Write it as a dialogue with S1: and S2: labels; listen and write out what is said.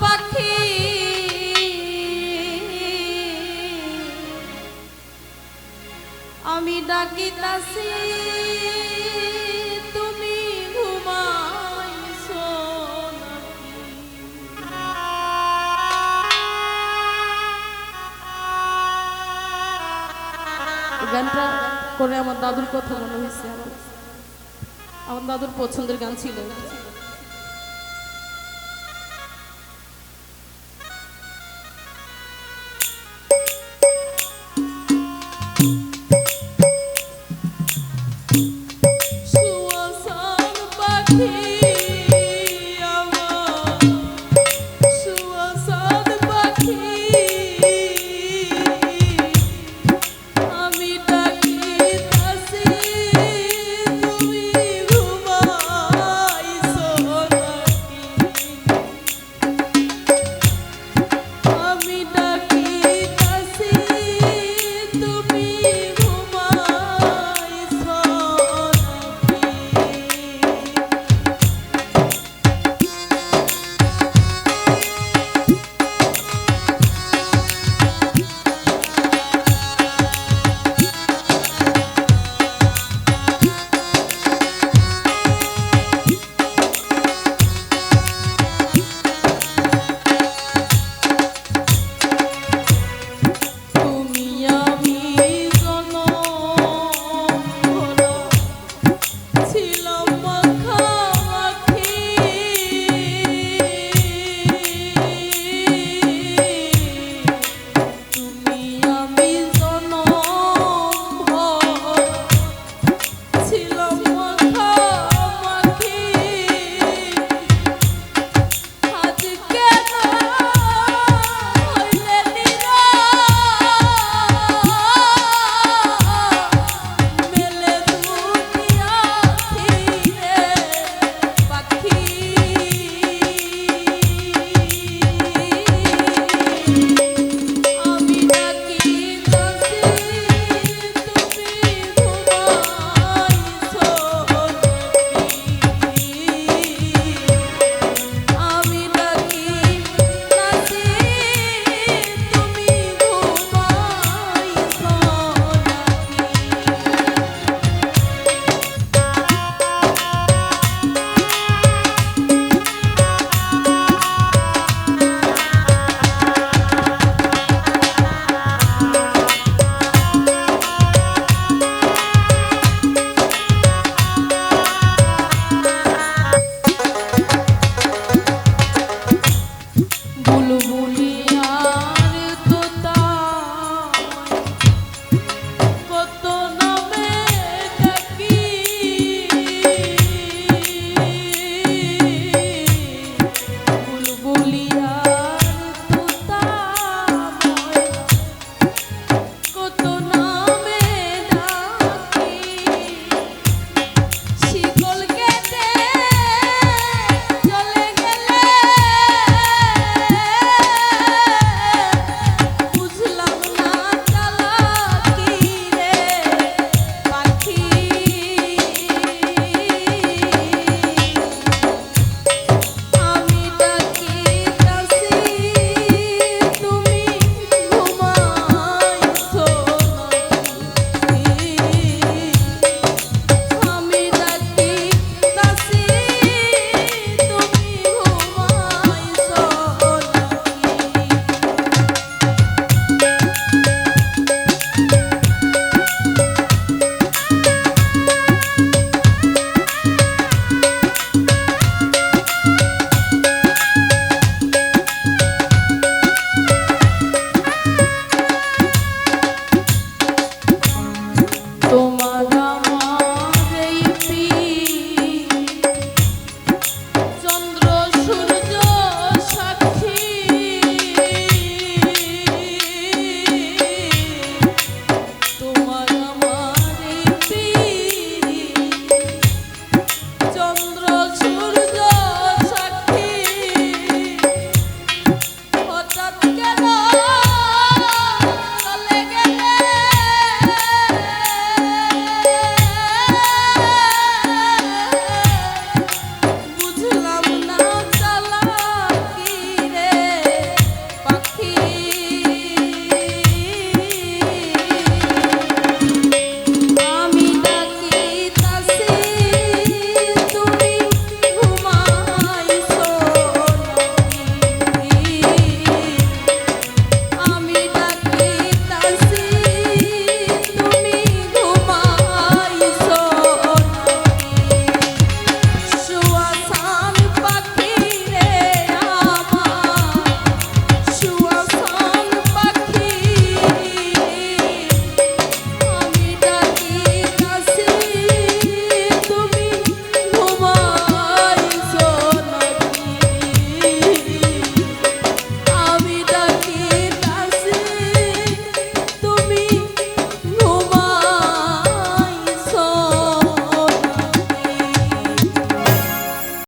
S1: পাখি। আমি তুমি গানটা করে আমার দাদুর কথা মনে হয়েছে। আমার আমার দাদুর পছন্দের গান ছিল। Thank you.